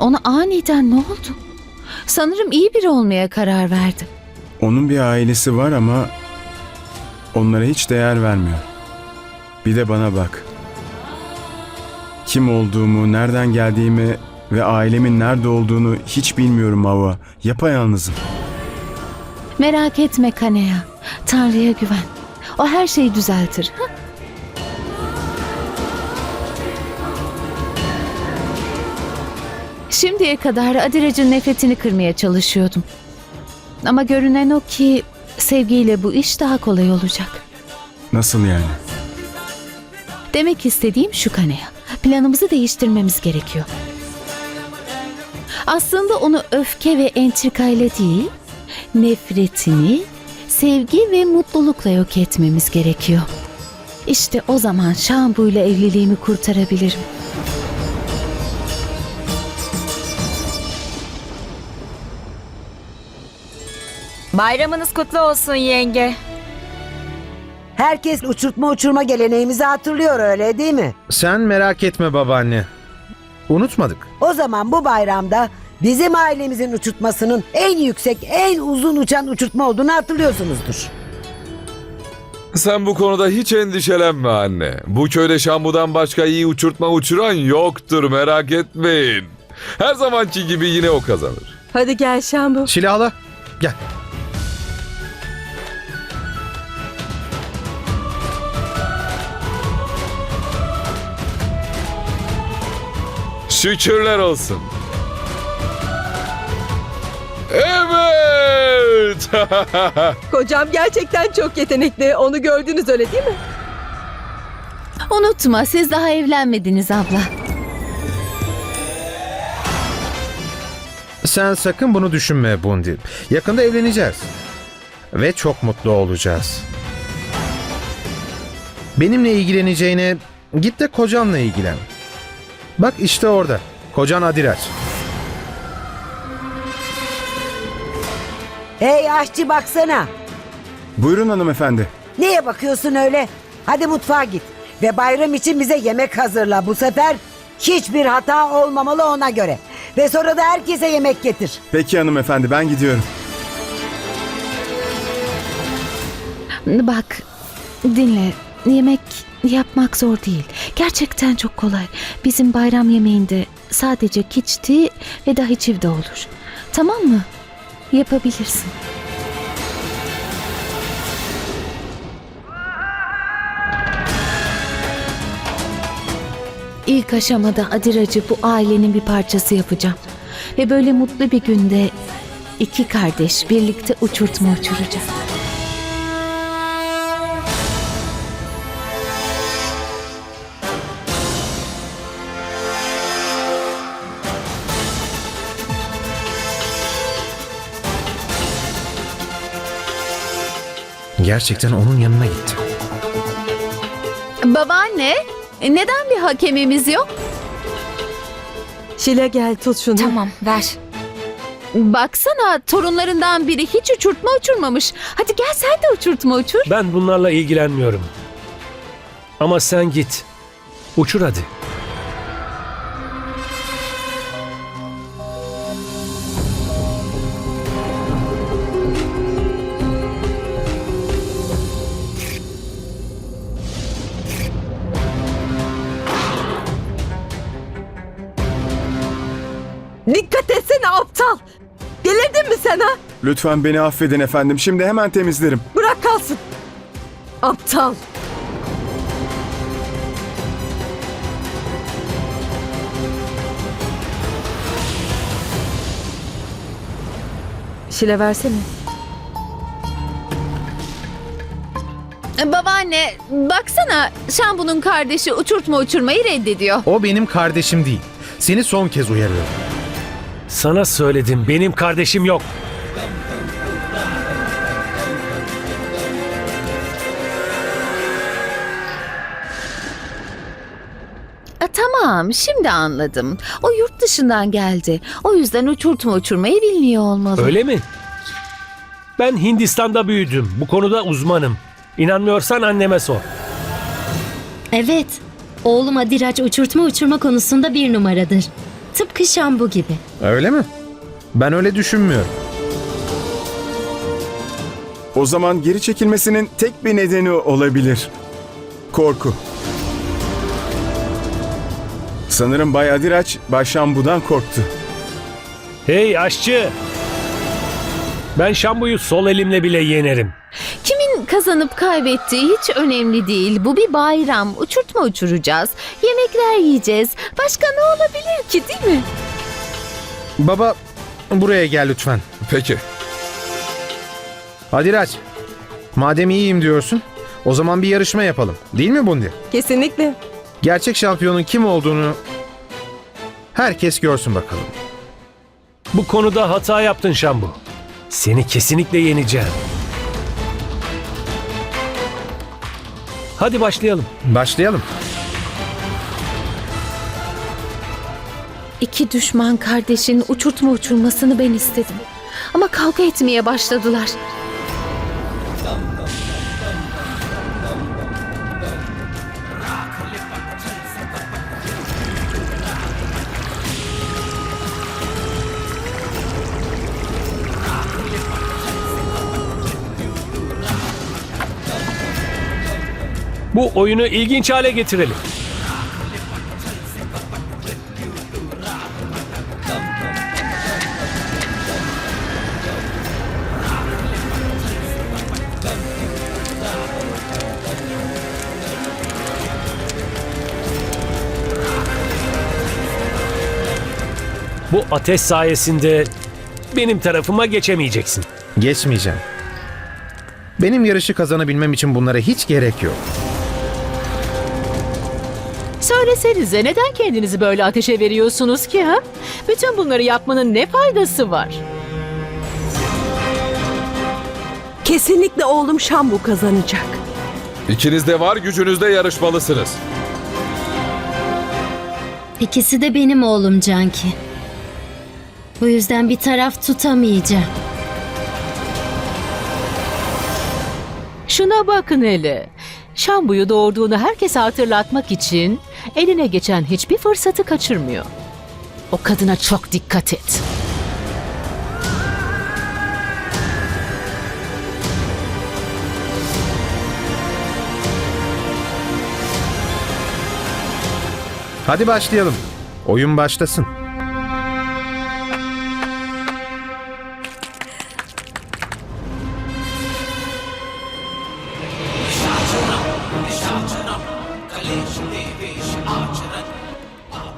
Ona aniden ne oldu? Sanırım iyi biri olmaya karar verdi. Onun bir ailesi var ama onlara hiç değer vermiyor. Bir de bana bak. Kim olduğumu, nereden geldiğimi ve ailemin nerede olduğunu hiç bilmiyorum Hava. Yapayalnızım. Merak etme Kaneya. Tanrı'ya güven. O her şeyi düzeltir. Ha? Şimdiye kadar Adirac'ın nefretini kırmaya çalışıyordum. Ama görünen o ki sevgiyle bu iş daha kolay olacak. Nasıl yani? Demek istediğim şu Kaneya. Planımızı değiştirmemiz gerekiyor. Aslında onu öfke ve entrikayla değil, nefretini, sevgi ve mutlulukla yok etmemiz gerekiyor. İşte o zaman Şambu ile evliliğimi kurtarabilirim. Bayramınız kutlu olsun yenge. Herkes uçurtma uçurma geleneğimizi hatırlıyor öyle değil mi? Sen merak etme babaanne. Unutmadık. O zaman bu bayramda bizim ailemizin uçurtmasının en yüksek, en uzun uçan uçurtma olduğunu hatırlıyorsunuzdur. Sen bu konuda hiç endişelenme anne. Bu köyde şambudan başka iyi uçurtma uçuran yoktur merak etmeyin. Her zamanki gibi yine o kazanır. Hadi gel Şambu. Şilala gel. Şükürler olsun. Evet. Kocam gerçekten çok yetenekli. Onu gördünüz öyle değil mi? Unutma siz daha evlenmediniz abla. Sen sakın bunu düşünme Bundi. Yakında evleneceğiz. Ve çok mutlu olacağız. Benimle ilgileneceğine git de kocanla ilgilen. Bak işte orada. Kocan Adiraç. Hey aşçı baksana. Buyurun hanımefendi. Neye bakıyorsun öyle? Hadi mutfağa git. Ve bayram için bize yemek hazırla. Bu sefer hiçbir hata olmamalı ona göre. Ve sonra da herkese yemek getir. Peki hanımefendi ben gidiyorum. Bak dinle yemek yapmak zor değil. Gerçekten çok kolay. Bizim bayram yemeğinde sadece kiçti ve dahi çivde olur. Tamam mı? Yapabilirsin. İlk aşamada Adiracı bu ailenin bir parçası yapacağım. Ve böyle mutlu bir günde iki kardeş birlikte uçurtma uçuracak. Gerçekten onun yanına gitti. Babaanne, neden bir hakemimiz yok? Şile gel tut şunu. tamam ver. Baksana torunlarından biri hiç uçurtma uçurmamış. Hadi gel sen de uçurtma uçur. Ben bunlarla ilgilenmiyorum. Ama sen git. Uçur hadi. Aptal. Delirdin mi sen ha? Lütfen beni affedin efendim. Şimdi hemen temizlerim. Bırak kalsın. Aptal. Şile versene. Babaanne, baksana Şambu'nun kardeşi uçurtma uçurmayı reddediyor. O benim kardeşim değil. Seni son kez uyarıyorum. Sana söyledim benim kardeşim yok. E, tamam, şimdi anladım. O yurt dışından geldi. O yüzden uçurtma uçurmayı bilmiyor olmalı. Öyle mi? Ben Hindistan'da büyüdüm. Bu konuda uzmanım. İnanmıyorsan anneme sor. Evet. Oğlum Adiraç uçurtma uçurma konusunda bir numaradır. Tıpkı şambu gibi. Öyle mi? Ben öyle düşünmüyorum. O zaman geri çekilmesinin tek bir nedeni olabilir. Korku. Sanırım Bay Adiraç Bay Şambu'dan korktu. Hey aşçı! Ben Şambu'yu sol elimle bile yenerim. Kazanıp kaybettiği hiç önemli değil. Bu bir bayram. Uçurtma uçuracağız. Yemekler yiyeceğiz. Başka ne olabilir ki değil mi? Baba buraya gel lütfen. Peki. Hadi Raç. Madem iyiyim diyorsun o zaman bir yarışma yapalım. Değil mi Bundi? Kesinlikle. Gerçek şampiyonun kim olduğunu herkes görsün bakalım. Bu konuda hata yaptın Şambu. Seni kesinlikle yeneceğim. Hadi başlayalım. Başlayalım. İki düşman kardeşin uçurtma uçurmasını ben istedim. Ama kavga etmeye başladılar. Bu oyunu ilginç hale getirelim. Bu ateş sayesinde benim tarafıma geçemeyeceksin. Geçmeyeceğim. Benim yarışı kazanabilmem için bunlara hiç gerek yok. Söylesenize neden kendinizi böyle ateşe veriyorsunuz ki ha? Bütün bunları yapmanın ne faydası var? Kesinlikle oğlum şambu kazanacak. İkiniz de var gücünüzde yarışmalısınız. İkisi de benim oğlum Canki. Bu yüzden bir taraf tutamayacağım. Şuna bakın hele. Şambu'yu doğurduğunu herkese hatırlatmak için eline geçen hiçbir fırsatı kaçırmıyor. O kadına çok dikkat et. Hadi başlayalım. Oyun başlasın.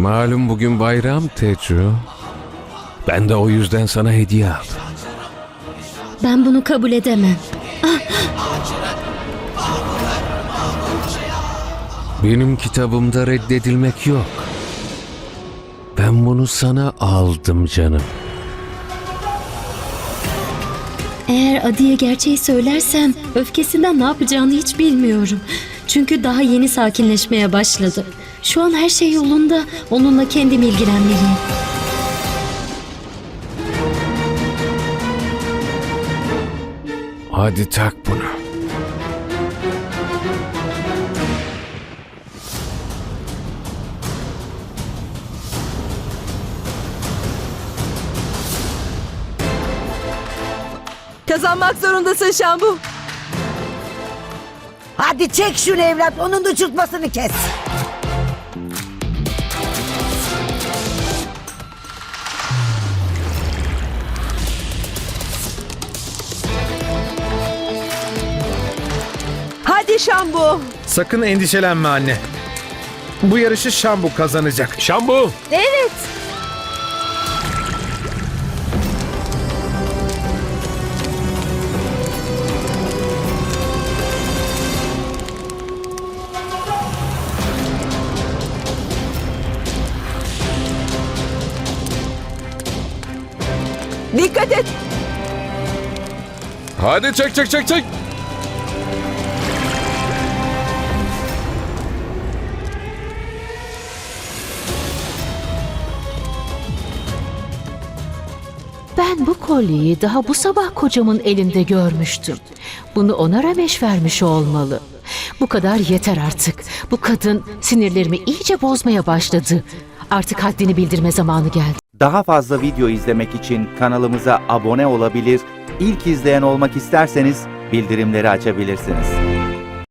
Malum bugün bayram Tecu. Ben de o yüzden sana hediye aldım. Ben bunu kabul edemem. Benim kitabımda reddedilmek yok. Ben bunu sana aldım canım. Eğer Adi'ye gerçeği söylersem öfkesinden ne yapacağını hiç bilmiyorum. Çünkü daha yeni sakinleşmeye başladı. Şu an her şey yolunda. Onunla kendim ilgilenmeliyim. Hadi tak bunu. Kazanmak zorundasın şambu. Hadi çek şunu evlat onun da uçurtmasını kes. Şambu. Sakın endişelenme anne. Bu yarışı Şambu kazanacak. Şambu! Evet. Dikkat et. Hadi çek çek çek çek. Ben bu kolyeyi daha bu sabah kocamın elinde görmüştüm. Bunu ona Rameş vermiş olmalı. Bu kadar yeter artık. Bu kadın sinirlerimi iyice bozmaya başladı. Artık haddini bildirme zamanı geldi. Daha fazla video izlemek için kanalımıza abone olabilir, ilk izleyen olmak isterseniz bildirimleri açabilirsiniz.